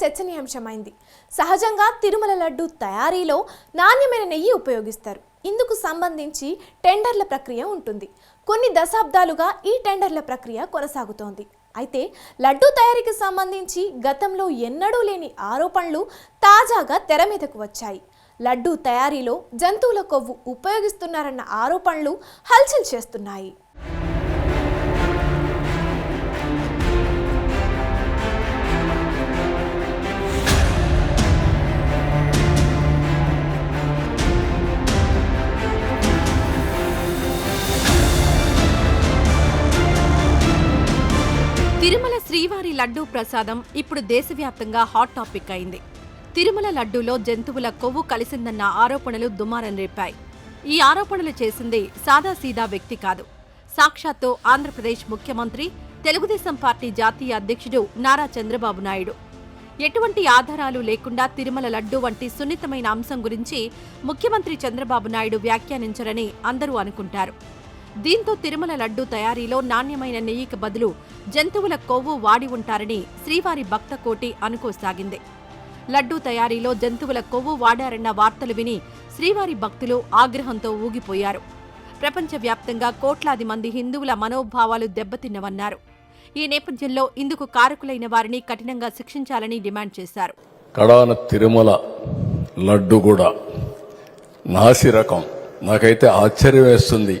చర్చనీయాంశమైంది. సహజంగా తిరుమల లడ్డు తయారీలో నాణ్యమైన నెయ్యి ఉపయోగిస్తారు. ఇందుకు సంబంధించి టెండర్ల ప్రక్రియ ఉంటుంది. కొన్ని దశాబ్దాలుగా ఈ టెండర్ల ప్రక్రియ కొనసాగుతోంది. అయితే లడ్డూ తయారీకి సంబంధించి గతంలో ఎన్నడూ లేని ఆరోపణలు తాజాగా తెర మీదకు వచ్చాయి. లడ్డూ తయారీలో జంతువుల కొవ్వు ఉపయోగిస్తున్నారన్న ఆరోపణలు హల్చల్ చేస్తున్నాయి. లడ్డూ ప్రసాదం ఇప్పుడు దేశవ్యాప్తంగా హాట్ టాపిక్ అయింది. తిరుమల లడ్డూలో జంతువుల కొవ్వు కలిసిందన్న ఆరోపణలు దుమారం రేపాయి. ఈ ఆరోపణలు చేసింది సాదాసీదా వ్యక్తి కాదు. సాక్షాత్తు ఆంధ్రప్రదేశ్ ముఖ్యమంత్రి తెలుగుదేశం పార్టీ జాతీయ అధ్యక్షుడు నారా చంద్రబాబు నాయుడు. ఎటువంటి ఆధారాలు లేకుండా తిరుమల లడ్డూ వంటి సున్నితమైన అంశం గురించి ముఖ్యమంత్రి చంద్రబాబు నాయుడు వ్యాఖ్యానించరని అందరూ అనుకుంటారు. దీంతో తిరుమల లడ్డూ తయారీలో నాణ్యమైన నెయ్యికి బదులు జంతువుల కొవ్వు వాడి ఉంటారని శ్రీవారి భక్త కోటి అనుకోసాగింది. లడ్డూ తయారీలో జంతువుల కొవ్వు వాడారన్న వార్తలు విని శ్రీవారి భక్తులు ఆగ్రహంతో ఊగిపోయారు. ప్రపంచవ్యాప్తంగా కోట్లాది మంది హిందువుల మనోభావాలు దెబ్బతిన్నవన్నారు. ఈ నేపథ్యంలో ఇందుకు కారకులైన వారిని కఠినంగా శిక్షించాలని డిమాండ్ చేశారు. కడాన తిరుమల లడ్డు కూడా నాసి రకం నాకైతే ఆశ్చర్యం వేస్తుంది.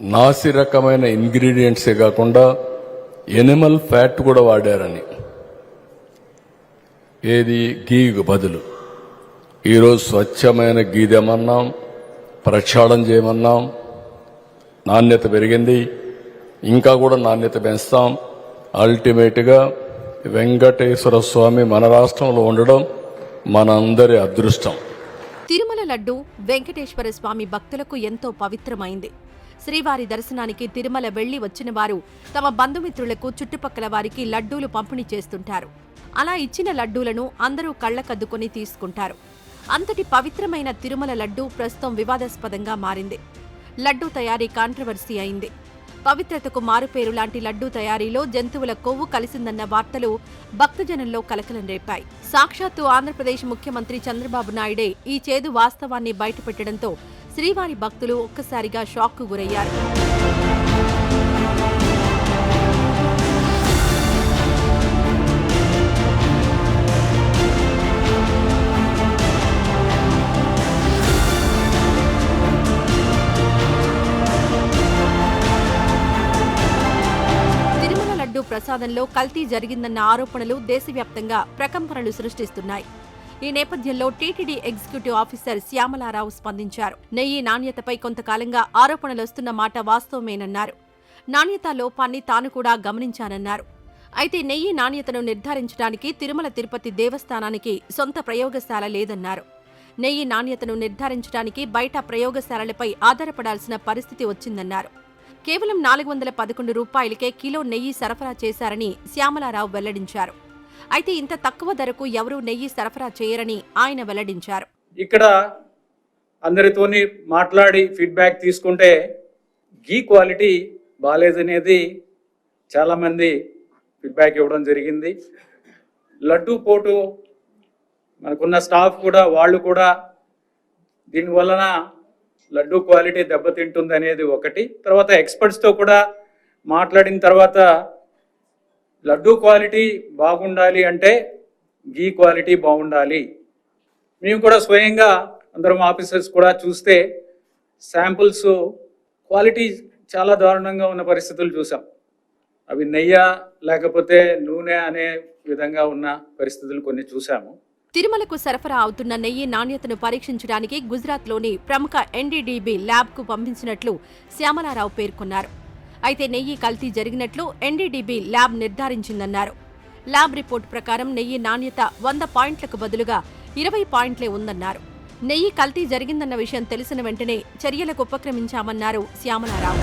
నాసి రకమైన ఇంగ్రీడియంట్సే కాకుండా ఎనిమల్ ఫ్యాట్ కూడా వాడారని. ఏది? గీకు బదులు. ఈరోజు స్వచ్ఛమైన గీదేమన్నాం ప్రక్షాళన చేయమన్నాం. నాణ్యత పెరిగింది. ఇంకా కూడా నాణ్యత పెంచుతాం. అల్టిమేట్గా వెంకటేశ్వర స్వామి మన రాష్ట్రంలో ఉండడం మనందరి అదృష్టం. తిరుమల లడ్డు వెంకటేశ్వర స్వామి భక్తులకు ఎంతో పవిత్రమైంది. శ్రీవారి దర్శనానికి తిరుమల వెళ్ళి వచ్చిన వారు తమ బంధుమిత్రులకు చుట్టుపక్కల వారికి లడ్డూలు పంపిణీ చేస్తుంటారు. అలా ఇచ్చిన లడ్డూలను అందరూ కళ్ళకద్దుకొని తీసుకుంటారు. అంతటి పవిత్రమైన తిరుమల లడ్డూ ప్రస్తుతం వివాదాస్పదంగా మారింది. లడ్డూ తయారీ కాంట్రవర్సీ అయింది. పవిత్రతకు మారుపేరు లాంటి లడ్డూ తయారీలో జంతువుల కొవ్వు కలిసిందన్న వార్తలు భక్తజనంలో కలకలం రేపాయి. సాక్షాత్తు ఆంధ్రప్రదేశ్ ముఖ్యమంత్రి చంద్రబాబు నాయుడే ఈ చేదు వాస్తవాన్ని బయటపెట్టడంతో శ్రీవారి భక్తులు ఒక్కసారిగా షాక్కు గురయ్యారు. ప్రసాదంలో కల్తీ జరిగిందన్న ఆరోపణలు దేశవ్యాప్తంగా ప్రకంపనలు సృష్టిస్తున్నాయి. ఈ నేపథ్యంలో టీటీడీ ఎగ్జిక్యూటివ్ ఆఫీసర్ శ్యామలారావు స్పందించారు. నెయ్యి నాణ్యతపై కొంతకాలంగా ఆరోపణలొస్తున్న మాట వాస్తవమేనన్నారు. నాణ్యత లోపాన్ని తాను కూడా గమనించానన్నారు. అయితే నెయ్యి నాణ్యతను నిర్ధారించడానికి తిరుమల తిరుపతి దేవస్థానానికి సొంత ప్రయోగశాల లేదన్నారు. నెయ్యి నాణ్యతను నిర్ధారించడానికి బయట ప్రయోగశాలలపై ఆధారపడాల్సిన పరిస్థితి వచ్చిందన్నారు. కేవలం నాలుగు వందల పదకొండు రూపాయలకే కిలో నెయ్యి సరఫరా చేశారని శ్యామలారావు వెల్లడించారు. అయితే ఇంత తక్కువ ధరకు ఎవరూ నెయ్యి సరఫరా చేయరని ఆయన వెల్లడించారు. ఇక్కడ అందరితోని మాట్లాడి ఫీడ్బ్యాక్ తీసుకుంటే గీ క్వాలిటీ బాగాలేదనేది చాలామంది ఫీడ్బ్యాక్ ఇవ్వడం జరిగింది. లడ్డూ పోటు మనకున్న స్టాఫ్ కూడా వాళ్ళు కూడా దీనివలన లడ్డు క్వాలిటీ దెబ్బతింటుంది అనేది ఒకటి. తర్వాత ఎక్స్పర్ట్స్తో కూడా మాట్లాడిన తర్వాత లడ్డు క్వాలిటీ బాగుండాలి అంటే గీ క్వాలిటీ బాగుండాలి. మేము కూడా స్వయంగా అందరం ఆఫీసర్స్ కూడా చూస్తే శాంపుల్స్ క్వాలిటీ చాలా దారుణంగా ఉన్న పరిస్థితులు చూసాం. అవి నెయ్య లేకపోతే నూనె అనే విధంగా ఉన్న పరిస్థితులు కొన్ని చూసాము. తిరుమలకు సరఫరా అవుతున్న నెయ్యి నాణ్యతను పరీక్షించడానికి గుజరాత్లోని ప్రముఖ ఎన్డీడీబీ ల్యాబ్కు పంపించినట్లు శ్యామలారావు పేర్కొన్నారు. అయితే నెయ్యి కల్తీ జరిగినట్లు ఎన్డీడీబీ ల్యాబ్ నిర్ధారించిందన్నారు. ల్యాబ్ రిపోర్ట్ ప్రకారం నెయ్యి నాణ్యత వంద పాయింట్లకు బదులుగా ఇరవై పాయింట్లే ఉందన్నారు. నెయ్యి కల్తీ జరిగిందన్న విషయం తెలిసిన వెంటనే చర్యలకు ఉపక్రమించామన్నారు శ్యామలారావు.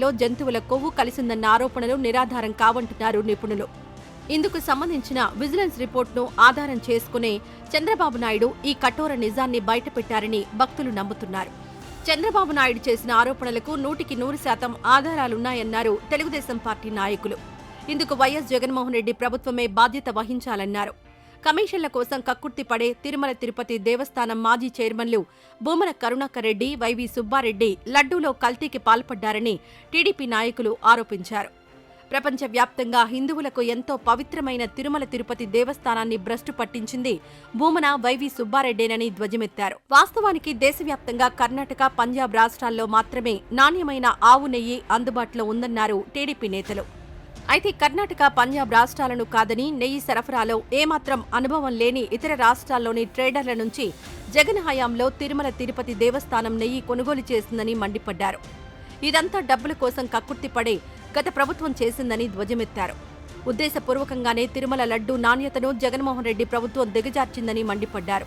ప్రసాదం జంతువుల కొవ్వు కలిసిందన్న ఆరోపణలు నిరాధారం కావంటున్నారు నిపుణులు. ఇందుకు సంబంధించిన విజిలెన్స్ రిపోర్ట్ను ఆధారం చేసుకునే చంద్రబాబు నాయుడు ఈ కఠోర నిజాన్ని బయటపెట్టారని భక్తులు నమ్ముతున్నారు. చంద్రబాబు నాయుడు చేసిన ఆరోపణలకు నూటికి నూరు శాతం ఆధారాలున్నాయన్నారు తెలుగుదేశం పార్టీ నాయకులు. ఇందుకు వైఎస్ జగన్మోహన్ రెడ్డి ప్రభుత్వమే బాధ్యత వహించాలన్నారు. కమిషన్ల కోసం కక్కుర్తి పడే తిరుమల తిరుపతి దేవస్థానం మాజీ చైర్మన్లు భూమన కరుణాకర్ రెడ్డి వైవి సుబ్బారెడ్డి లడ్డూలో కల్తీకి పాల్పడ్డారని టీడీపీ నాయకులు ఆరోపించారు. ప్రపంచవ్యాప్తంగా హిందువులకు ఎంతో పవిత్రమైన తిరుమల తిరుపతి దేవస్థానాన్ని భ్రష్టు పట్టించింది భూమన వైవి సుబ్బారెడ్డేనని ధ్వజమెత్తారు. వాస్తవానికి దేశవ్యాప్తంగా కర్ణాటక పంజాబ్ రాష్ట్రాల్లో మాత్రమే నాణ్యమైన ఆవు నెయ్యి అందుబాటులో ఉందన్నారు టీడీపీ నేతలు. అయితే కర్ణాటక పంజాబ్ రాష్ట్రాలను కాదని నెయ్యి సరఫరాలో ఏమాత్రం అనుభవం లేని ఇతర రాష్ట్రాల్లోని ట్రేడర్ల నుంచి జగన్ హయాంలో తిరుమల తిరుపతి దేవస్థానం నెయ్యి కొనుగోలు చేసిందని మండిపడ్డారు. ఇదంతా డబ్బుల కోసం కక్కుర్తిపడే గత ప్రభుత్వం చేసిందని ధ్వజమెత్తారు. ఉద్దేశపూర్వకంగానే తిరుమల లడ్డూ నాణ్యతను జగన్మోహన్ రెడ్డి ప్రభుత్వం దిగజార్చిందని మండిపడ్డారు.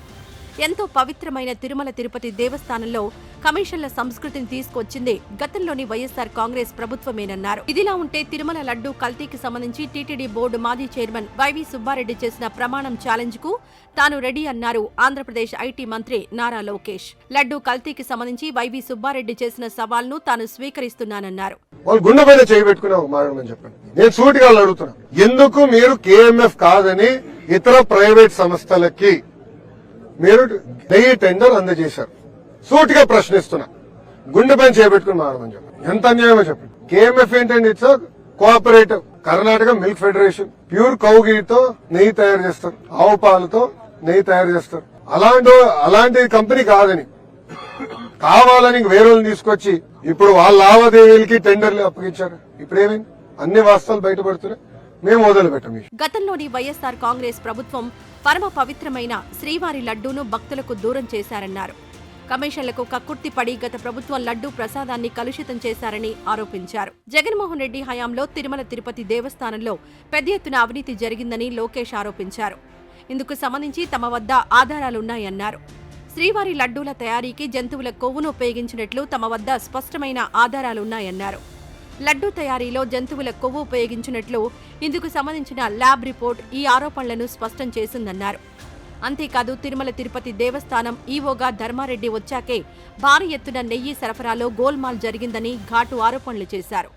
ఎంతో పవిత్రమైన తిరుమల తిరుపతి దేవస్థానంలో కమిషన్ల సంస్కృతిని తీసుకొచ్చింది గతంలోని వైఎస్సార్ కాంగ్రెస్ ప్రభుత్వమేనన్నారు. ఇదిలా ఉంటే తిరుమల లడ్డు కల్తీకి సంబంధించి టీటీడీ బోర్డు మాజీ చైర్మన్ వైవి సుబ్బారెడ్డి చేసిన ప్రమాణం ఛాలెంజ్కు తాను రెడీ అన్నారు ఆంధ్రప్రదేశ్ ఐటీ మంత్రి నారా లోకేష్. లడ్డు కల్తీకి సంబంధించి వైవి సుబ్బారెడ్డి చేసిన సవాల్ను తాను స్వీకరిస్తున్నానన్నారు. గుండె పైన ఒక చెప్పండి నేను సూటిగా అడుగుతున్నా. ఎందుకు మీరు కేఎంఎఫ్ కాదని ఇతర ప్రైవేట్ సంస్థలకి మీరు నెయ్యి టెండర్ అందజేశారు. సూటిగా ప్రశ్నిస్తున్నా. గుండె పని చేపెట్టుకుని మారమని చెప్పండి ఎంత అన్యాయమో చెప్పండి కేఎంఎఫ్ ఏంటండి it's cooperative. Karnataka milk federation. Pure కౌగీతో నెయ్యి తయారు చేస్తారు. ఆవు పాలతో నెయ్యి తయారు చేస్తారు. అలాంటి అలాంటి కంపెనీ కాదని. కావాలని వేరే వాళ్ళని తీసుకొచ్చి ఇప్పుడు వాళ్ళ లావాదేవీలకి టెండర్లు అప్పగించారు. ఇప్పుడేమైంది? అన్ని వాస్తవాలు బయటపడుతున్నాయి. మేము మొదలు గతంలోని వైఎస్ఆర్ కాంగ్రెస్ ప్రభుత్వం పరమ పవిత్రమైన శ్రీవారి లడ్డూను భక్తులకు దూరం చేశారన్నారు. కమిషన్లకు కక్కుర్తి పడి గత ప్రభుత్వం లడ్డూ ప్రసాదాన్ని కలుషితం చేశారని ఆరోపించారు. జగన్మోహన్ రెడ్డి హయాంలో తిరుమల తిరుపతి దేవస్థానంలో పెద్ద ఎత్తున అవినీతి జరిగిందని లోకేష్ ఆరోపించారు. ఇందుకు సంబంధించి తమ వద్ద ఆధారాలున్నాయన్నారు. శ్రీవారి లడ్డూల తయారీకి జంతువుల కొవ్వును ఉపయోగించినట్లు తమ వద్ద స్పష్టమైన ఆధారాలున్నాయన్నారు. లడ్డూ తయారీలో జంతువుల కొవ్వు ఉపయోగించినట్లు ఇందుకు సంబంధించిన ల్యాబ్ రిపోర్ట్ ఈ ఆరోపణలను స్పష్టం చేసిందన్నారు. అంతేకాదు తిరుమల తిరుపతి దేవస్థానం ఈవోగా ధర్మారెడ్డి వచ్చాకే భారీ ఎత్తున నెయ్యి సరఫరాలో గోల్మాల్ జరిగిందని ఘాటు ఆరోపణలు చేశారు.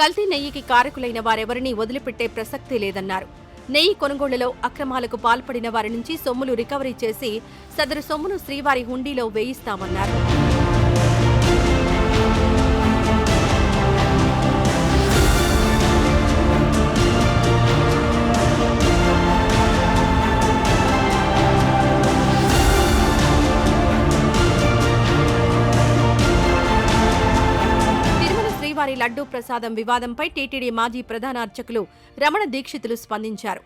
కల్తీ నెయ్యికి కారకులైన వారెవరినీ వదిలిపెట్టే ప్రసక్తి లేదన్నారు. నెయ్యి కొనుగోళ్ళలో అక్రమాలకు పాల్పడిన వారి నుంచి సొమ్ములు రికవరీ చేసి సదరు సొమ్మును శ్రీవారి హుండీలో వేయిస్తామన్నారు. లడ్డూ ప్రసాదం వివాదంపై టీటీడీ మాజీ ప్రధాన అర్చకులు రమణ దీక్షితులు స్పందించారు.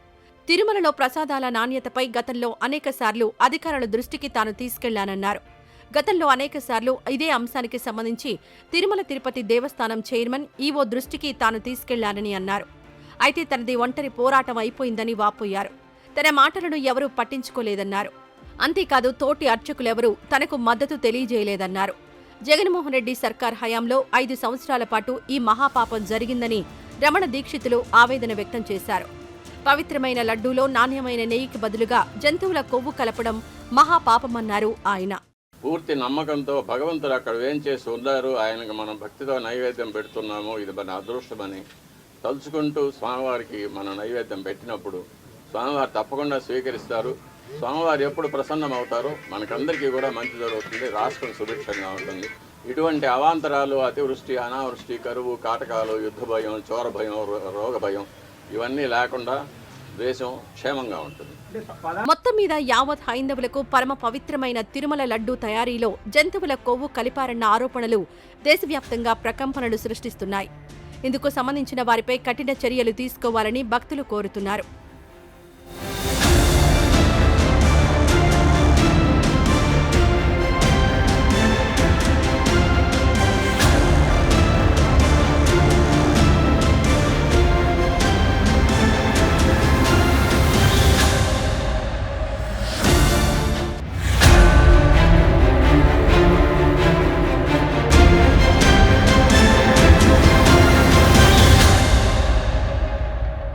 తిరుమలలో ప్రసాదాల నాణ్యతపై గతంలో అనేకసార్లు అధికారుల దృష్టికి తాను తీసుకెళ్ళానన్నారు. గతంలో అనేకసార్లు ఇదే అంశానికి సంబంధించి తిరుమల తిరుపతి దేవస్థానం చైర్మన్ ఈవో దృష్టికి తాను తీసుకెళ్ళానని అన్నారు. అయితే తనది ఒంటరి పోరాటం అయిపోయిందని వాపోయారు. తన మాటలను ఎవరూ పట్టించుకోలేదన్నారు. అంతేకాదు తోటి అర్చకులెవరూ తనకు మద్దతు తెలియజేయలేదన్నారు. జగన్మోహన్ రెడ్డి సర్కార్ హయాంలో ఐదు సంవత్సరాల పాటు ఈ మహాపాపం జరిగిందని రమణ దీక్షితులు ఆవేదన వ్యక్తం చేశారు. పవిత్రమైన లడ్డూలో నాణ్యమైన నెయ్యికి బదులుగా జంతువుల కొవ్వు కలపడం మహాపాపమన్నారు ఆయన. పూర్తి నమ్మకంతో భగవంతుడు అక్కడ ఏం చేసి ఉన్నారు ఆయనకు మనం భక్తితో నైవేద్యం పెడుతున్నాము ఇది మన అదృష్టమని తలుచుకుంటూ స్వామివారికి మనం నైవేద్యం పెట్టినప్పుడు స్వామివారు తప్పకుండా స్వీకరిస్తారు. స్వామివారు ఎప్పుడు ప్రసన్నమవుతారో మనకందరికీ కూడా మంచి జరుగుతుంది. రాష్ట్రం సుభిక్షంగా ఉంటుంది. ఇటువంటి అవాంతరాలు అతివృష్టి అనావృష్టి కరువు కాటకాలు యుద్ధ భయం చోర భయం రో- రోగ భయం ఇవన్నీ లేకుండా దేశం క్షేమంగా ఉంటుంది. మొత్తం మీద యావత్ హైందవులకు పరమ పవిత్రమైన తిరుమల లడ్డు తయారీలో జంతువుల కొవ్వు కలిపారన్న ఆరోపణలు దేశవ్యాప్తంగా ప్రకంపనలు సృష్టిస్తున్నాయి. ఇందుకు సంబంధించిన వారిపై కఠిన చర్యలు తీసుకోవాలని భక్తులు కోరుతున్నారు.